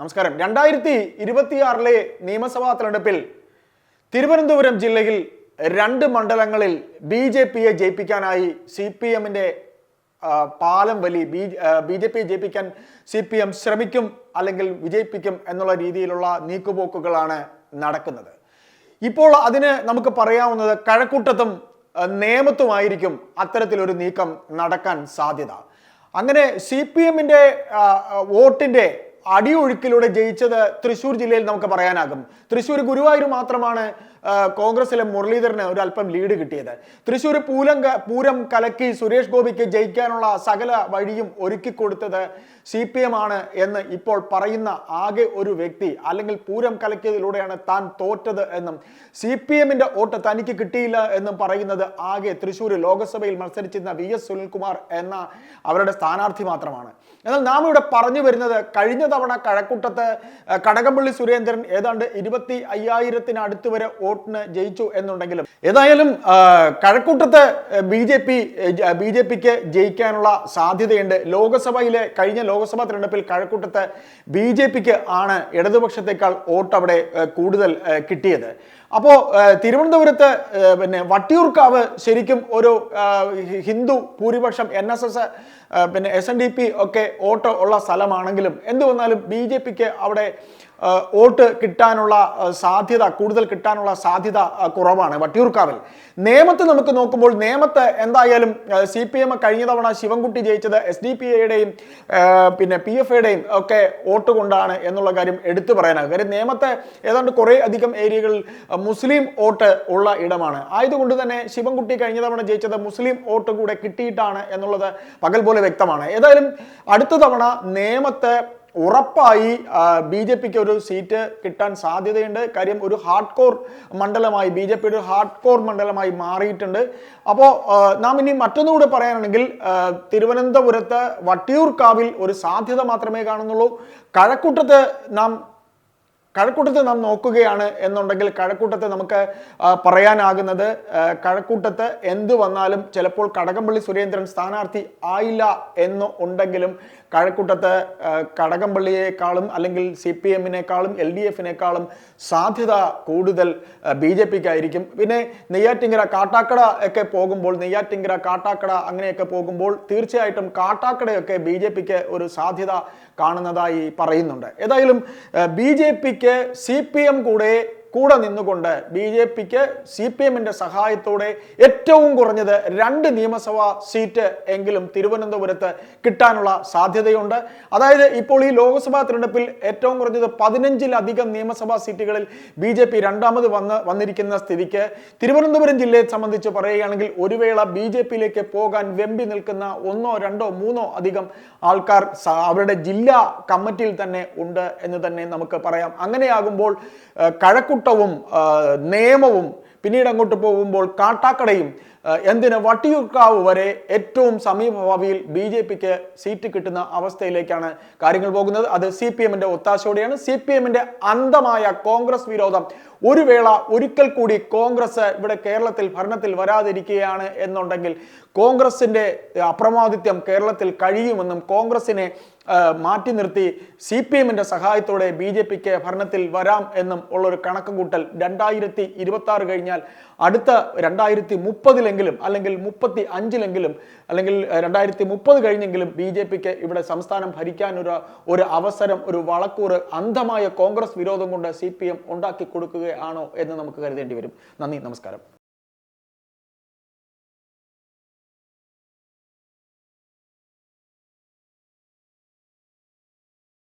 നമസ്കാരം. രണ്ടായിരത്തി ഇരുപത്തിയാറിലെ നിയമസഭാ തെരഞ്ഞെടുപ്പിൽ തിരുവനന്തപുരം ജില്ലയിൽ രണ്ട് മണ്ഡലങ്ങളിൽ ബി ജെ പിയെ ജയിപ്പിക്കാനായി സി പി എമ്മിന്റെ പാലം വലി ബി ബി ജെ പിയെ ജയിപ്പിക്കാൻ സി പി എം ശ്രമിക്കും അല്ലെങ്കിൽ വിജയിപ്പിക്കും എന്നുള്ള രീതിയിലുള്ള നീക്കുപോക്കുകളാണ് നടക്കുന്നത്. ഇപ്പോൾ അതിന് നമുക്ക് പറയാവുന്നത് കഴക്കൂട്ടത്തും നിയമത്തുമായിരിക്കും അത്തരത്തിലൊരു നീക്കം നടക്കാൻ സാധ്യത. അങ്ങനെ സി പി എമ്മിന്റെ വോട്ടിന്റെ അടിയൊഴുക്കിലൂടെ ജയിച്ചത് തൃശ്ശൂർ ജില്ലയിൽ നമുക്ക് പറയാനാകും. തൃശ്ശൂർ ഗുരുവായൂർ മാത്രമാണ് കോൺഗ്രസിലെ മുരളീധരന് ഒരു അല്പം ലീഡ് കിട്ടിയത്. തൃശ്ശൂർ പൂരം പൂരം കലക്കി സുരേഷ് ഗോപിക്ക് ജയിക്കാനുള്ള സകല വഴിയും ഒരുക്കി കൊടുത്തത് സി പി എം ആണ് എന്ന് ഇപ്പോൾ പറയുന്ന ആകെ ഒരു വ്യക്തി അല്ലെങ്കിൽ പൂരം കലക്കിയതിലൂടെയാണ് താൻ തോറ്റത് എന്നും സി പി എമ്മിന്റെ വോട്ട് തനിക്ക് കിട്ടിയില്ല എന്നും പറയുന്നത് ആകെ തൃശ്ശൂർ ലോക്സഭയിൽ മത്സരിച്ചിരുന്ന വി എസ് സുനിൽകുമാർ എന്ന അവരുടെ സ്ഥാനാർത്ഥി മാത്രമാണ്. എന്നാൽ നാം ഇവിടെ പറഞ്ഞു വരുന്നത് കഴിഞ്ഞ തവണ കഴക്കൂട്ടത്ത് കടകംപള്ളി സുരേന്ദ്രൻ ഏതാണ്ട് ഇരുപത്തി അയ്യായിരത്തിനടുത്ത് വരെ വോട്ടിന് ജയിച്ചു എന്നുണ്ടെങ്കിലും ഏതായാലും കഴക്കൂട്ടത്ത് B J P B J പിക്ക് ജയിക്കാനുള്ള സാധ്യതയുണ്ട്. ലോക്സഭയിലെ കഴിഞ്ഞ ലോക്സഭാ തിരഞ്ഞെടുപ്പിൽ കഴക്കൂട്ടത്ത് ബി ജെ പിക്ക് ആണ് ഇടതുപക്ഷത്തേക്കാൾ വോട്ട് അവിടെ കൂടുതൽ കിട്ടിയത്. അപ്പോൾ തിരുവനന്തപുരത്ത് പിന്നെ വട്ടിയൂർക്കാവ് ശരിക്കും ഒരു ഹിന്ദു ഭൂരിപക്ഷം എൻ എസ് എസ് പിന്നെ എസ് എൻ ഡി പി ഒക്കെ ഓട്ടോ ഉള്ള സ്ഥലമാണെങ്കിലും എന്തുവന്നാലും ബി ജെ പിക്ക് അവിടെ വോട്ട് കിട്ടാനുള്ള സാധ്യത കൂടുതൽ കിട്ടാനുള്ള സാധ്യത കുറവാണ് വട്ടിയൂർക്കാവിൽ. നേമത്ത് നമുക്ക് നോക്കുമ്പോൾ നേമത്ത് എന്തായാലും സി പി എം കഴിഞ്ഞ തവണ ശിവൻകുട്ടി ജയിച്ചത് എസ് ഡി പി എയുടെയും പിന്നെ പി എഫ് എയുടെയും ഒക്കെ വോട്ട് കൊണ്ടാണ് എന്നുള്ള കാര്യം എടുത്തു പറയാനാകും കാര്യം നേമത്തെ ഏതാണ്ട് കുറേ അധികം ഏരിയകളിൽ മുസ്ലിം വോട്ട് ഉള്ള ഇടമാണ്. ആയതുകൊണ്ട് തന്നെ ശിവൻകുട്ടി കഴിഞ്ഞ തവണ ജയിച്ചത് മുസ്ലിം വോട്ട് കൂടെ കിട്ടിയിട്ടാണ് എന്നുള്ളത് പകൽ പോലെ വ്യക്തമാണ്. ഏതായാലും അടുത്ത തവണ നേമത്ത് ഉറപ്പായി ബി ജെ പിക്ക് ഒരു സീറ്റ് കിട്ടാൻ സാധ്യതയുണ്ട്. കാര്യം ഒരു ഹാർഡ് കോർ മണ്ഡലമായി ബി ജെ പിയുടെ ഹാർഡ് കോർ മണ്ഡലമായി മാറിയിട്ടുണ്ട്. അപ്പോൾ നാം ഇനി മറ്റൊന്നുകൂടെ പറയാനാണെങ്കിൽ തിരുവനന്തപുരത്ത് വട്ടിയൂർക്കാവിൽ ഒരു സാധ്യത മാത്രമേ കാണുന്നുള്ളൂ. കഴക്കൂട്ടത്ത് നാം കഴക്കൂട്ടത്ത് നാം നോക്കുകയാണ് എന്നുണ്ടെങ്കിൽ കഴക്കൂട്ടത്ത് നമുക്ക് പറയാനാകുന്നത് കഴക്കൂട്ടത്ത് എന്ത് വന്നാലും ചിലപ്പോൾ കടകംപള്ളി സുരേന്ദ്രൻ സ്ഥാനാർത്ഥി ആയില്ല എന്ന് ഉണ്ടെങ്കിലും കഴക്കൂട്ടത്ത് കടകംപള്ളിയേക്കാളും അല്ലെങ്കിൽ സി പി എമ്മിനേക്കാളും എൽ ഡി എഫിനേക്കാളും സാധ്യത കൂടുതൽ ബി ജെ പിക്ക് ആയിരിക്കും പിന്നെ നെയ്യാറ്റിങ്കര കാട്ടാക്കട ഒക്കെ പോകുമ്പോൾ നെയ്യാറ്റിങ്കര കാട്ടാക്കട അങ്ങനെയൊക്കെ പോകുമ്പോൾ തീർച്ചയായിട്ടും കാട്ടാക്കടയൊക്കെ ബി ജെ പിക്ക് ഒരു സാധ്യത കാണുന്നതായി പറയുന്നുണ്ട്. ഏതായാലും ബി ജെ പിക്ക് സി പി എം കൂടെ കൂടെ നിന്നുകൊണ്ട് ബി ജെ പിക്ക് സി പി എമ്മിന്റെ സഹായത്തോടെ ഏറ്റവും കുറഞ്ഞത് രണ്ട് നിയമസഭാ സീറ്റ് എങ്കിലും തിരുവനന്തപുരത്ത് കിട്ടാനുള്ള സാധ്യതയുണ്ട്. അതായത് ഇപ്പോൾ ഈ ലോക്സഭാ തിരഞ്ഞെടുപ്പിൽ ഏറ്റവും കുറഞ്ഞത് പതിനഞ്ചിലധികം നിയമസഭാ സീറ്റുകളിൽ ബി ജെ പി രണ്ടാമത് വന്ന് വന്നിരിക്കുന്ന സ്ഥിതിക്ക് തിരുവനന്തപുരം ജില്ലയെ സംബന്ധിച്ച് പറയുകയാണെങ്കിൽ ഒരു വേള ബി ജെ പിയിലേക്ക് പോകാൻ വെമ്പി നിൽക്കുന്ന ഒന്നോ രണ്ടോ മൂന്നോ അധികം ആൾക്കാർ അവരുടെ ജില്ലാ കമ്മിറ്റിയിൽ തന്നെ ഉണ്ട് എന്ന് തന്നെ നമുക്ക് പറയാം. അങ്ങനെയാകുമ്പോൾ ആ, ആ, നേമവും പിന്നീട് അങ്ങോട്ട് പോകുമ്പോൾ കാട്ടാക്കടയും എന്തിന് വട്ടിയൂർക്കാവ് വരെ ഏറ്റവും സമീപഭാവിയിൽ ബി ജെ പിക്ക് സീറ്റ് കിട്ടുന്ന അവസ്ഥയിലേക്കാണ് കാര്യങ്ങൾ പോകുന്നത്. അത് സി പി എമ്മിന്റെ ഒത്താശയോടെയാണ്. സി പി എമ്മിന്റെ അന്തമായ കോൺഗ്രസ് വിരോധം ഒരു വേള ഒരിക്കൽ കൂടി കോൺഗ്രസ് ഇവിടെ കേരളത്തിൽ ഭരണത്തിൽ വരാതിരിക്കുകയാണ് എന്നുണ്ടെങ്കിൽ കോൺഗ്രസിന്റെ അപ്രമാദിത്യം കേരളത്തിൽ കഴിയുമെന്നും കോൺഗ്രസിനെ മാറ്റി നിർത്തി സി പി എമ്മിന്റെ സഹായത്തോടെ ബി ജെ പിക്ക് ഭരണത്തിൽ വരാം എന്നും ഉള്ളൊരു കണക്കുകൂട്ടൽ രണ്ടായിരത്തി ഇരുപത്തി ആറ് കഴിഞ്ഞാൽ അടുത്ത രണ്ടായിരത്തി മുപ്പതിലെങ്കിലും അല്ലെങ്കിൽ മുപ്പത്തി അഞ്ചിലെങ്കിലും അല്ലെങ്കിൽ രണ്ടായിരത്തി മുപ്പത് കഴിഞ്ഞെങ്കിലും ബി ജെ പിക്ക് ഇവിടെ സംസ്ഥാനം ഭരിക്കാൻ ഒരു ഒരു അവസരം ഒരു വളക്കൂറ് അന്ധമായ കോൺഗ്രസ് വിരോധം കൊണ്ട് സി പി എം ഉണ്ടാക്കി കൊടുക്കുകയാണോ എന്ന് നമുക്ക് കരുതേണ്ടി വരും. നന്ദി നമസ്കാരം.